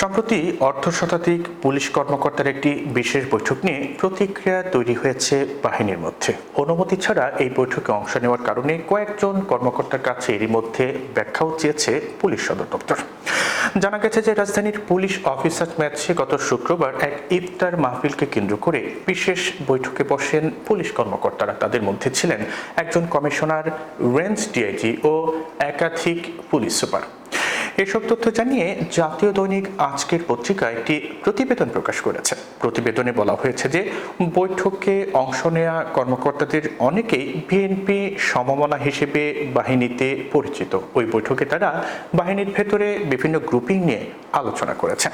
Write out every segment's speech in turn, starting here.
সম্প্রতি অর্ধ শতাধিক পুলিশ কর্মকর্তার একটি বিশেষ বৈঠক নিয়ে প্রতিক্রিয়া তৈরি হয়েছে বাহিনীর মধ্যে। অনুমতি ছাড়া এই বৈঠকে অংশ নেওয়ার কারণে কয়েকজন কর্মকর্তার কাছে এরই মধ্যে ব্যাখ্যাও চেয়েছে পুলিশ সদর দপ্তর। জানা গেছে যে রাজধানীর পুলিশ অফিসার ম্যাচে গত শুক্রবার এক ইফতার মাহফিলকে কেন্দ্র করে বিশেষ বৈঠকে বসেন পুলিশ কর্মকর্তারা। তাদের মধ্যে ছিলেন একজন কমিশনার, রেঞ্জ ডিআইজি ও একাধিক পুলিশ সুপার। এসব তথ্য জানিয়ে জাতীয় দৈনিক আজকের পত্রিকা একটি প্রতিবেদন প্রকাশ করেছে। প্রতিবেদনে বলা হয়েছে যে, বৈঠকে অংশ নেয়া কর্মকর্তাদের অনেকেই বিএনপি সমমনা হিসেবে বাহিনীতে পরিচিত। ওই বৈঠকে তারা বাহিনীর ভেতরে বিভিন্ন গ্রুপিং নিয়ে আলোচনা করেছেন।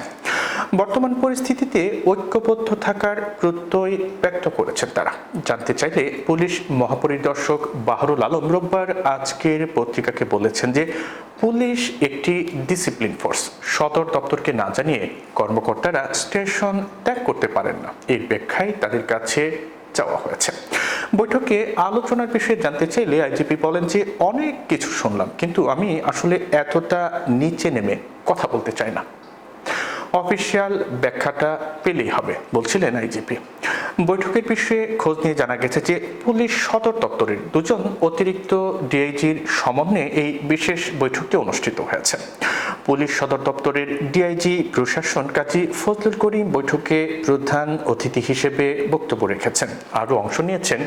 বর্তমান পরিস্থিতিতে ঐক্যবদ্ধ থাকার প্রত্যয় ব্যক্ত করেছেন তারা। জানতে চাইলে পুলিশ মহাপরিদর্শক বাহরুল আলম রোববার আজকের পত্রিকাকে বলেছেন যে, পুলিশ একটি ডিসিপ্লিন ফোর্স সদর দপ্তরকে না জানিয়ে কর্মকর্তারা স্টেশন ত্যাগ করতে পারেন না। এর ব্যাখ্যায় তাদের কাছে চাওয়া হয়েছে। বৈঠকে আলোচনার বিষয়ে জানতে চাইলে আইজিপি বলেন যে, অনেক কিছু শুনলাম, কিন্তু আমি আসলে এতটা নিচে নেমে কথা বলতে চাই না। অফিসিয়াল ব্যাখ্যাটা পেলেই হবে, বলছিলেন আইজিপি। বৈঠকের বিষয়ে খোঁজ নিয়ে জানা গেছে যে পুলিশ সদর দপ্তরের দুজন অতিরিক্ত ডিআইজির সমন্বয়ে এই বিশেষ বৈঠকটি অনুষ্ঠিত হয়েছে। পুলিশ সদর দপ্তরের ডিআইজি প্রশাসন কাজী ফজলুল করিম বৈঠকে প্রধান অতিথি হিসেবে বক্তব্য রেখেছেন। আরও অংশ নিয়েছেন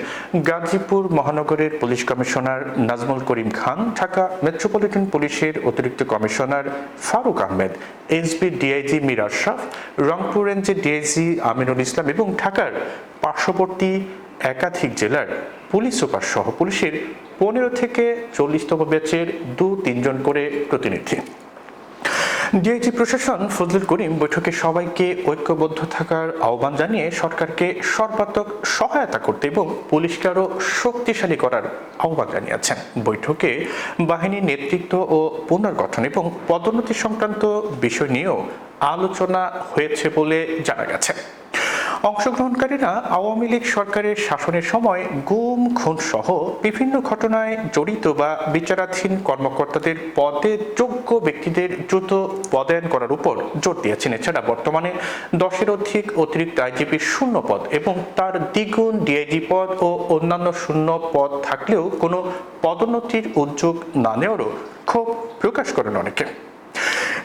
গাজীপুর মহানগরের police commissioner Nazmul Karim Khan, Dhaka metropolitan পুলিশের অতিরিক্ত commissioner Faruk Ahmed SB DIG Mir Ashraf, Rangpur রেঞ্জের ডিআইজি আমিনুল ইসলাম এবং ঢাকার পার্শ্ববর্তী একাধিক জেলার পুলিশ সুপার সহ পুলিশের পনেরো থেকে চল্লিশতম ব্যাচের দু তিনজন করে প্রতিনিধি। ডিআইজি প্রশাসন ফজলুল করিম বৈঠকে সবাইকে ঐক্যবদ্ধ থাকার আহ্বান জানিয়ে সরকারকে সর্বাত্মক সহায়তা করতে এবং পুলিশকে আরও শক্তিশালী করার আহ্বান জানিয়েছেন। বৈঠকে বাহিনীর নেতৃত্ব ও পুনর্গঠন এবং পদোন্নতি সংক্রান্ত বিষয় নিয়েও আলোচনা হয়েছে বলে জানা গেছে। অংশগ্রহণকারীরা আওয়ামী লীগ সরকারের শাসনের সময় গুম খুন সহ বিভিন্ন ঘটনায় জড়িত বা বিচারাধীন কর্মকর্তাদের পদে যোগ্য ব্যক্তিদের দ্রুত পদায়ন করার উপর জোর দিয়েছেন। এছাড়া বর্তমানে দশের অধিক অতিরিক্ত আইজিপির শূন্য পদ এবং তার দ্বিগুণ ডিআইজি পদ ও অন্যান্য শূন্য পদ থাকলেও কোনো পদোন্নতির উদ্যোগ না নেওয়ারও ক্ষোভ প্রকাশ করেন অনেকে।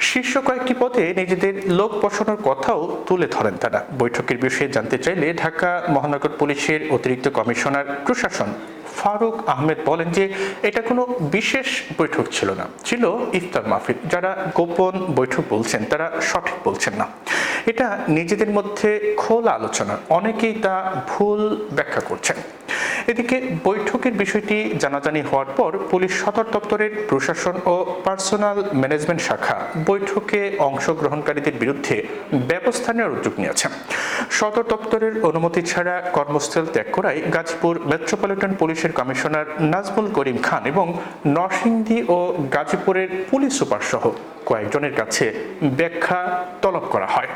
শীর্ষ কয়েকটি পদে নিজেদের লোক বসানোর কথাও তুলে ধরেন তারা। বৈঠকের বিষয়ে জানতে চাইলে ঢাকা মহানগর পুলিশের অতিরিক্ত কমিশনার প্রশাসন ফারুক আহমেদ বলেন যে, এটা কোনো বিশেষ বৈঠক ছিল না। ছিল ইফতার মাহফিল। যারা গোপন বৈঠক বলছেন, তারা সঠিক বলছেন না। এটা নিজেদের মধ্যে খোলা আলোচনা। অনেকেই তা ভুল ব্যাখ্যা করছেন। এদিকে বৈঠকের বিষয়টি জানাজানি হওয়ার পর পুলিশ সদর দপ্তরের প্রশাসন ও পার্সোনাল ম্যানেজমেন্ট শাখা বৈঠকে অংশগ্রহণকারীদের বিরুদ্ধে ব্যবস্থা নেওয়ার উদ্যোগ নিয়েছে। সদর দপ্তরের অনুমতি ছাড়া কর্মস্থল ত্যাগ করায় গাজীপুর মেট্রোপলিটন পুলিশের কমিশনার নাজমুল করিম খান এবং নরসিংদী ও গাজীপুরের পুলিশ সুপার সহ কয়েকজনের কাছে ব্যাখ্যা তলব করা হয়।